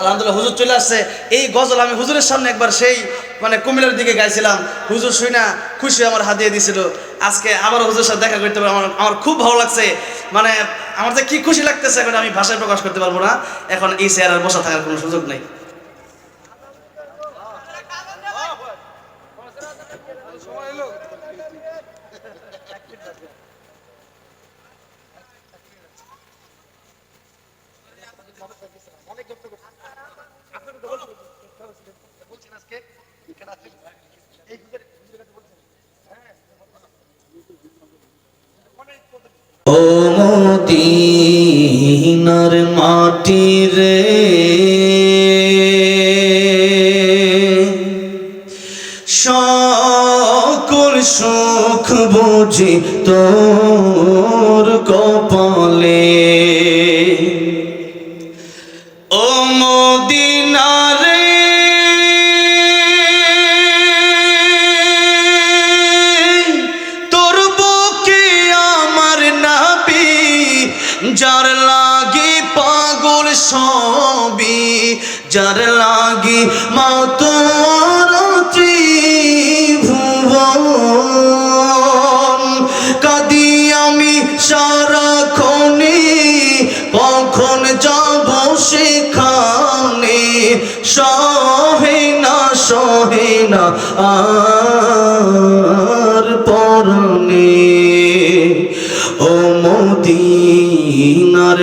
আলহামদুলিল্লাহ, হুজুর চলে আসছে। এই গজল আমি হুজুরের সামনে একবার সেই মানে কুমিল্লার দিকে গাইছিলাম। হুজুর শুই না, খুশি আমার হাত দিয়ে দিয়েছিল আজকে আবার হুজুর সাথে দেখা করতে পারব। আমার আমার খুব ভালো লাগছে। মানে আমার যে কি খুশি লাগতেছে এখন আমি ভাষায় প্রকাশ করতে পারব না। এখন এই চেয়ারের বসা থাকার কোনো সুযোগ নেই। ও মদিনার মাটি রে। সকল সুখ বুঝি তোর কপালে সবি যার লাগি মা তোর ত্রিভুবন। কাদি আমি সারাক্ষণে, কখন যাব সেখানে? সহে না সহে না আর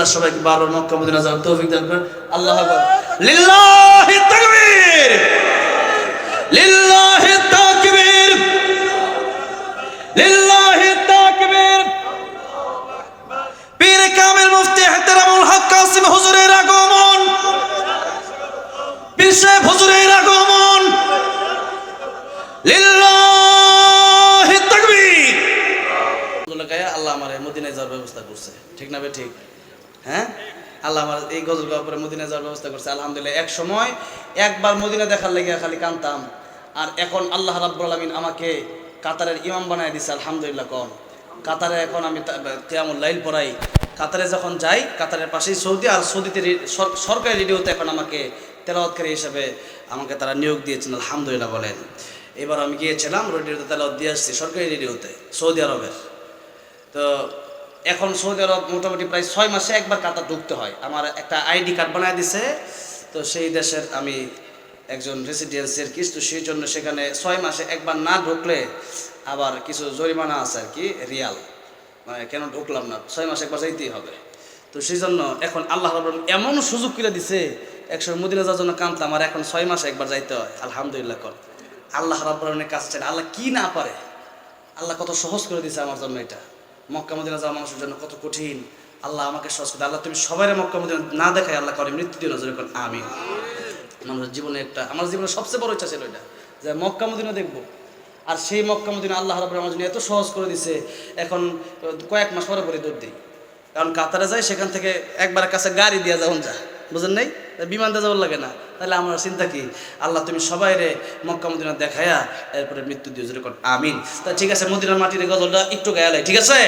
আল্লাহ সবাইকে বারবার মক্কা মদিনা যাওয়ার তৌফিক দান করেন। আল্লাহ লিল্লাহি তাকবীর। লিল্লাহি তাকবীর। লিল্লাহি তাকবীর। পীর কামিল মুফতি ইহতারামুল হক কাসিম হুজুরের আগমন। পীর হুজুরের আগমন। লিল্লাহি তাকবীর। আল্লাহ আমার মদিনায় যাওয়ার ব্যবস্থা করছে। ঠিক না বে ঠিক? হ্যাঁ? আল্লাহ আমার এই গজল গাওয়ার পরে মদিনায় যাওয়ার ব্যবস্থা করছে, আলহামদুলিল্লাহ। এক সময় একবার মদিনা দেখার লেগে খালি কানতাম আর এখন আল্লাহ রাব্বুল আলামিন আমাকে কাতারের ইমাম বানায় দিছে, আলহামদুলিল্লাহ কম কাতারে এখন আমি লাইল পড়াই। কাতারে যখন যাই, কাতারের পাশেই সৌদি, আর সৌদিতে সরকারি রেডিওতে এখন আমাকে তেলাওয়াতকারী হিসাবে আমাকে তারা নিয়োগ দিয়েছেন, আলহামদুলিল্লাহ বলেন। এবার আমি গিয়েছিলাম, রেডিওতে তেলাওয়াত দিয়ে আসছি, সরকারি রেডিওতে, সৌদি আরবের। তো এখন সৌদি আরব মোটামুটি প্রায় ছয় মাসে একবার কাতার ঢুকতে হয়। আমার একটা আইডি কার্ড বানায় দিছে। তো সেই দেশের আমি একজন রেসিডেন্সিয়াল কিস তো সেই জন্য সেখানে ছয় মাসে একবার না ঢুকলে আবার কিছু জরিমানা আছে আর কি, রিয়াল। মানে কেন ঢুকলাম না? ছয় মাসে একবার যাইতেই হবে। তো সেই জন্য এখন আল্লাহ আলামিন এমন সুযোগ করে দিছে একশো মদিনা যাওয়ার জন্য কাঁদলাম আর এখন ছয় মাসে একবার যাইতে হয়। আলহামদুলিল্লাহ কর। আল্লাহ রাব্বুলের কাছে চাই আল্লাহ কি না পারে? আল্লাহ কত সহজ করে দিছে আমার জন্য এটা। মক্কা মদিনা যাওয়া মানুষের জন্য কত কঠিন। আল্লাহ আমাকে সহজ করে আল্লাহ, তুমি সবাই মক্কা মদিনা না দেখায় আল্লাহ করে মৃত্যু দিয়ে নজরে করেন আমি আমার জীবনে একটা আমার জীবনের সবচেয়ে বড় ইচ্ছা ছিল এটা, যে মক্কা মদিনা দেখব। আর সেই মক্কা মদিনা আল্লাহ রাবুল আমার জন্য এত সহজ করে দিছে। এখন কয়েক মাস পরে পরে দৌড় দিই। কারণ কাতারে যায় সেখান থেকে একবার কাছে গাড়ি দিয়ে যাওন যা। বুঝেন নাই? বিমান দিয়ে যাওয়ার লাগে না। তাহলে আমার চিন্তা কি? আল্লাহ, তুমি সবাই রে মক্কা, মদিনা দেখায়া এরপরে মৃত্যু দিয়ে আমিন। তা ঠিক আছে, মদিনার মাটির গজলটা একটু গায়ালাই ঠিক আছে?